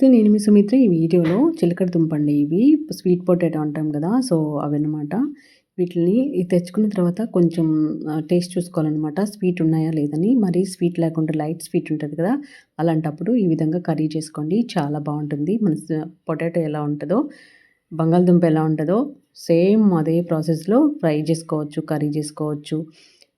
So నేను మీ సుమిత్ర ఈ వీడియోలో చిలకడ దుంపండి. ఇవి స్వీట్ పొటాటో అంటాం కదా సో అవన్నమాట వీటిని తెచ్చుకున్న తర్వాత కొంచెం టేస్ట్ చూసుకోవాలన్నమాట. స్వీట్ ఉన్నాయా లేదని. మరి స్వీట్ లేకుండా లైట్ స్వీట్ ఉంటుంది కదా అలాంటప్పుడు ఈ విధంగా కర్రీ చేసుకోండి. చాలా బాగుంటుంది. మన పొటాటో ఎలా ఉంటుందో బంగాళదుంప ఎలా ఉంటుందో సేమ్ అదే ప్రాసెస్లో ఫ్రై చేసుకోవచ్చు కర్రీ చేసుకోవచ్చు.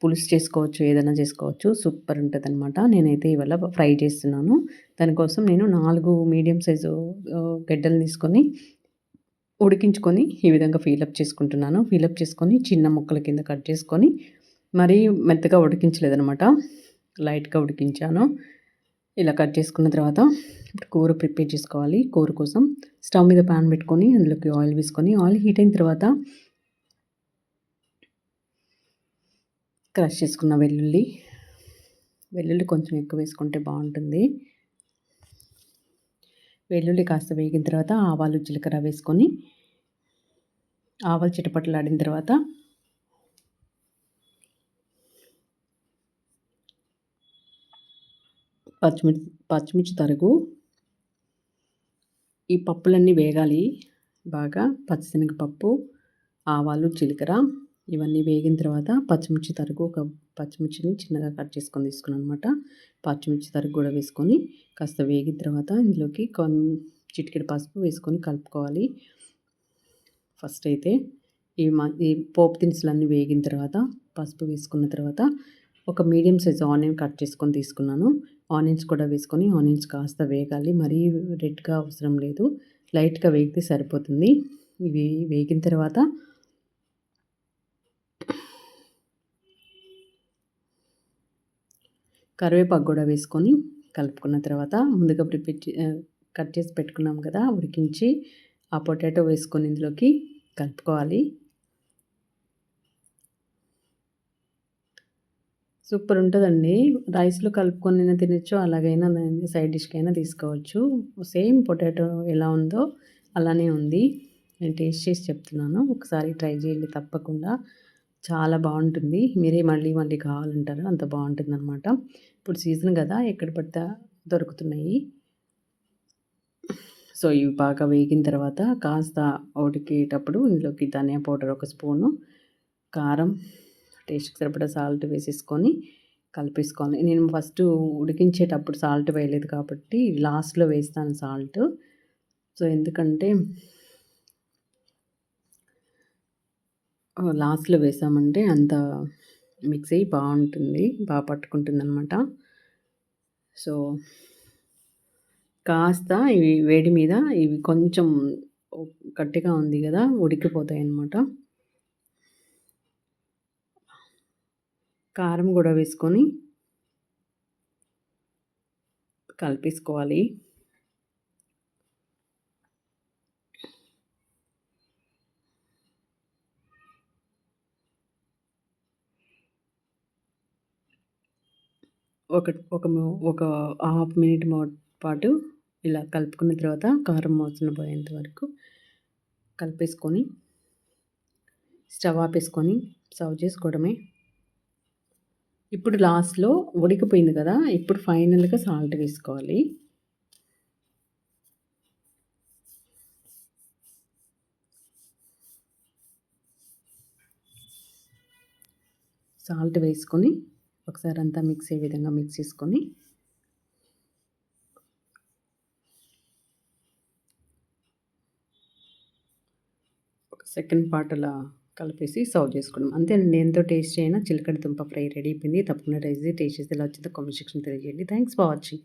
పులుసు చేసుకోవచ్చు ఏదైనా చేసుకోవచ్చు. సూపర్ ఉంటుంది అనమాట నేనైతే ఇవాళ ఫ్రై చేస్తున్నాను. దానికోసం నేను నాలుగు మీడియం సైజు గడ్డలు తీసుకొని ఉడికించుకొని ఈ విధంగా ఫీలప్ చేసుకుంటున్నాను. ఫీలప్ చేసుకొని చిన్న ముక్కల కింద కట్ చేసుకొని మరీ మెత్తగా ఉడికించలేదనమాట లైట్గా ఉడికించాను. ఇలా కట్ చేసుకున్న తర్వాత ఇప్పుడు కూర ప్రిపేర్ చేసుకోవాలి. కూర కోసం స్టవ్ మీద ప్యాన్ పెట్టుకొని అందులోకి ఆయిల్ వేసుకొని ఆయిల్ హీట్ అయిన తర్వాత క్రష్ చేసుకున్న వెల్లుల్లి. వెల్లుల్లి కొంచెం ఎక్కువ వేసుకుంటే బాగుంటుంది. వెల్లుల్లి కాస్త వేగిన తర్వాత ఆవాలు జీలకర్ర వేసుకొని ఆవాలు చిటపట్లు ఆడిన తర్వాత పచ్చిమిర్చి పచ్చిమిర్చి తరుగు. ఈ పప్పులన్నీ వేగాలి బాగా. పచ్చిశనగపప్పు ఆవాలు జీలకర్ర. ఇవన్నీ వేగిన తర్వాత పచ్చిమిర్చి తరుగు ఒక పచ్చిమిర్చిని చిన్నగా కట్ చేసుకొని తీసుకున్నాను అనమాట పచ్చిమిర్చి తరుగు కూడా వేసుకొని కాస్త వేగిన తర్వాత ఇందులోకి కొన్ చిటికెడు పసుపు వేసుకొని కలుపుకోవాలి. ఫస్ట్ అయితే ఈ మా ఈ పోపు దినుసులన్నీ వేగిన తర్వాత పసుపు వేసుకున్న తర్వాత ఒక మీడియం సైజ్ ఆనియన్ కట్ చేసుకొని తీసుకున్నాను. ఆనియన్స్ కూడా వేసుకొని ఆనియన్స్ కాస్త వేగాలి. మరీ రెడ్గా అవసరం లేదు. లైట్గా వేగితే సరిపోతుంది. ఇవి వేగిన తర్వాత కరివేపాకు కూడా వేసుకొని కలుపుకున్న తర్వాత ముందుగా ప్రిపేర్ కట్ చేసి పెట్టుకున్నాం కదా ఉడికించి ఆ పొటాటో వేసుకొని ఇందులోకి కలుపుకోవాలి. సూపర్ ఉంటుందండి. రైస్లో కలుపుకొని తినచ్చు అలాగైనా సైడ్ డిష్కి అయినా తీసుకోవచ్చు. సేమ్ పొటాటో ఎలా ఉందో అలానే ఉంది. నేను టేస్ట్ చేసి చెప్తున్నాను. ఒకసారి ట్రై చేయండి తప్పకుండా. చాలా బాగుంటుంది. మీరే మళ్ళీ మళ్ళీ కావాలంటారు. అంత బాగుంటుంది అనమాట ఇప్పుడు సీజన్ కదా ఎక్కడ పడితే దొరుకుతున్నాయి. సో ఇవి బాగా వేగిన తర్వాత కాస్త ఉడికేటప్పుడు ఇందులోకి ధనియా పౌడర్ ఒక స్పూను కారం టేస్ట్కి సరిపడా సాల్ట్ వేసేసుకొని కలిపేసుకోవాలి. నేను ఫస్ట్ ఉడికించేటప్పుడు సాల్ట్ వేయలేదు కాబట్టి లాస్ట్లో వేస్తాను సాల్ట్. సో ఎందుకంటే లాస్ట్లో వేసామంటే అంత మిక్స్ అయ్యి బాగుంటుంది బాగా పట్టుకుంటుంది అనమాట సో కాస్త ఇవి వేడి మీద ఇవి కొంచెం గట్టిగా ఉంది కదా ఉడికిపోతాయి అన్నమాట కారం కూడా వేసుకొని కలిపేసుకోవాలి. ఒక ఒక ఒక హాఫ్ మినిట్ పాటు ఇలా కలుపుకున్న తర్వాత కారం మోసిన పోయేంత వరకు కలిపేసుకొని స్టవ్ ఆపేసుకొని సర్వ్ చేసుకోవడమే. ఇప్పుడు లాస్ట్లో ఉడికిపోయింది కదా ఇప్పుడు ఫైనల్గా సాల్ట్ వేసుకోవాలి. సాల్ట్ వేసుకొని ఒకసారి అంతా మిక్స్ అయ్యే విధంగా మిక్స్ చేసుకొని ఒక సెకండ్ పార్ట్ అలా కలిపేసి సర్వ్ చేసుకోవడం. అంతేనండి ఎంతో టేస్ట్ అయినా చిలకడ దుంప ఫ్రై రెడీ అయిపోయింది. తప్పకుండా రైస్ టేస్ట్ చేసి ఎలా వచ్చిందో కామెంట్ సెక్షన్ తెలియజేయండి. Thanks for watching